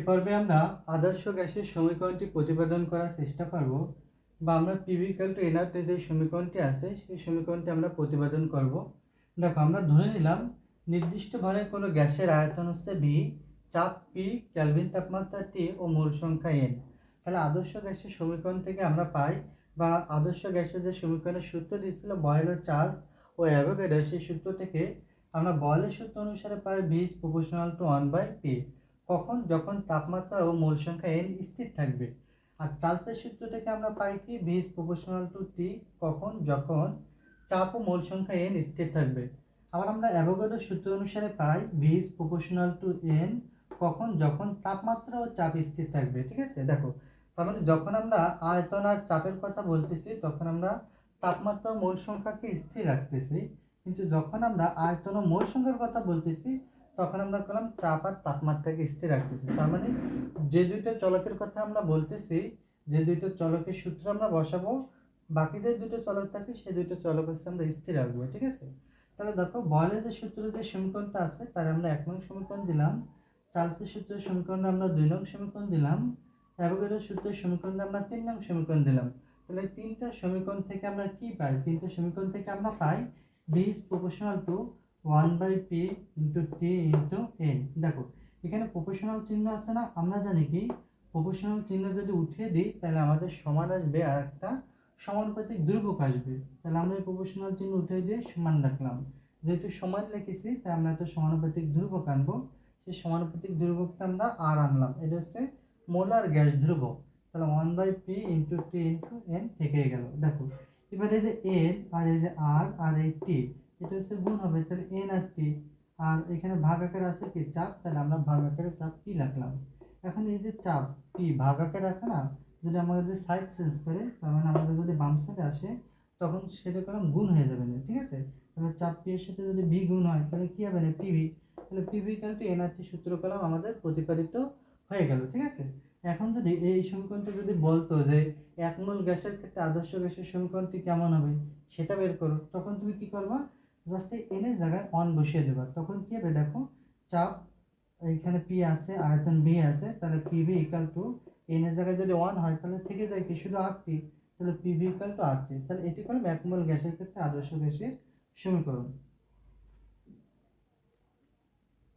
এ পর্বে আমরা আদর্শ গ্যাসের সমীকরণটি প্রতিপাদন করার চেষ্টা করব বা আমরা পিভিক্যাল টু এনার্তে যে সমীকরণটি আছে, সেই সমীকরণটি আমরা প্রতিপাদন করব। দেখো, আমরা ধরে নিলাম নির্দিষ্ট ভরের কোনো গ্যাসের আয়তন হচ্ছে ভি চাপ পি ক্যালভিন তাপমাত্রা টি ও মূল সংখ্যা এন তাহলে আদর্শ গ্যাসের সমীকরণ থেকে আমরা পাই বা আদর্শ গ্যাসের যে সমীকরণের সূত্র দিয়েছিল, বয়েল ও চার্লস ও অ্যাভোগাড্রো সেই সূত্র থেকে আমরা বয়েলের সূত্র অনুসারে পাই V is proportional to one by P কখন, যখন তাপমাত্রা ও মোল সংখ্যা এন স্থির থাকবে। আর চার্লসের সূত্র থেকে আমরা পাই কি? V is proportional to T কখন, যখন চাপ ও মোল সংখ্যা এন স্থির থাকবে। আবার আমরা অ্যাভোগাড্রোর সূত্র অনুসারে পাই V is proportional to N কখন, যখন তাপমাত্রা ও চাপ স্থির থাকবে, ঠিক আছে? দেখো, তার মানে যখন আমরা আয়তন আর চাপের কথা বলতেছি, তখন আমরা তাপমাত্রা ও মোল সংখ্যাকে স্থির রাখতেছি। কিন্তু যখন আমরা আয়তন ও মোল সংখ্যার কথা বলতেছি তখন আমরা করলাম চাপ আর তাপমাত্রাকে স্থির রাখতেছি। তার মানে যে দুইটা চলকের কথা আমরা বলতেছি, যে দুইটা চলকের সূত্র আমরা বসাবো, বাকি যে দুটো চলক থাকে সেই দুটো চলক হচ্ছে আমরা স্থির রাখব, ঠিক আছে? তাহলে দেখো, বলের যে সূত্র যে সমীকরণটা আছে, তার আমরা এক নং সমীকরণ দিলাম চার্লসের সূত্রের সমীকরণে আমরা দুই নং সমীকরণ দিলাম অ্যাভোগাড্রোর সূত্রের সমীকরণে আমরা তিন নং সমীকরণ দিলাম। তাহলে তিনটা সমীকরণ থেকে আমরা কি পাই? তিনটা সমীকরণ থেকে আমরা পাই V is proportional to one by P into T into N দেখো, এখানে প্রপোর্শনাল চিহ্ন আছে না, আমরা জানি কি প্রপোর্শনাল চিহ্ন যদি উঠিয়ে দিই, তাহলে আমাদের সমান আসবে আর একটা সমানুপাতিক ধ্রুবক আসবে। তাহলে আমরা এই প্রপোর্শনাল চিহ্ন উঠিয়ে দিয়ে সমান রাখলাম। যেহেতু সমান লিখেছি, তাই আমরা একটা সমানুপাতিক ধ্রুবক আনব। সেই সমানুপাতিক ধ্রুবকটা আমরা আর আনলাম। এটা হচ্ছে মোলার গ্যাস ধ্রুবক। তাহলে one by P into T into N থেকে গেল। দেখো, এবার এই যে এন আর এই যে আর আর এই টি এটা হচ্ছে গুণ হবে, তাহলে এন আর টি আর এখানে ভাগ আকার আছে কি চাপ? তাহলে আমরা ভাগ আকারে চাপ পি লাগলাম এখন এই যে চাপ পি ভাগ আকার আছে না? যদি আমাদের যে সাইড চেঞ্জ করে, তার মানে আমাদের যদি বাম সাইডে আসে, তখন সেটা করলাম গুণ হয়ে যাবে না, ঠিক আছে? তাহলে চাপ পি এর সাথে যদি ভি গুণ হয়, তাহলে কী হবে না? পিভি তাহলে পিভি কাল টু এনআরটি সূত্র কলাম আমাদের প্রতিপাদিত হয়ে গেল, ঠিক আছে? এখন যদি এই সমীকরণটা যদি বলতো যে এক মোল গ্যাসের ক্ষেত্রে আদর্শ গ্যাসের সমীকরণটি কেমন হবে, সেটা বের করো, তখন তুমি কি করবা? জাস্ট এই এনের জায়গায় অন বসিয়ে দেবা। তখন কি হবে দেখো, চাপ এখানে পি আছে, আয়তন বি আছে, তাহলে পিভি ইকাল টু এনের জায়গায় যদি ওয়ান হয়, তাহলে থেকে যায় কি? শুধু আটটি তাহলে পিভি ইকাল টু আটটি তাহলে এটি করলাম একমল গ্যাসের ক্ষেত্রে আদর্শ গ্যাসের সমীকরণ।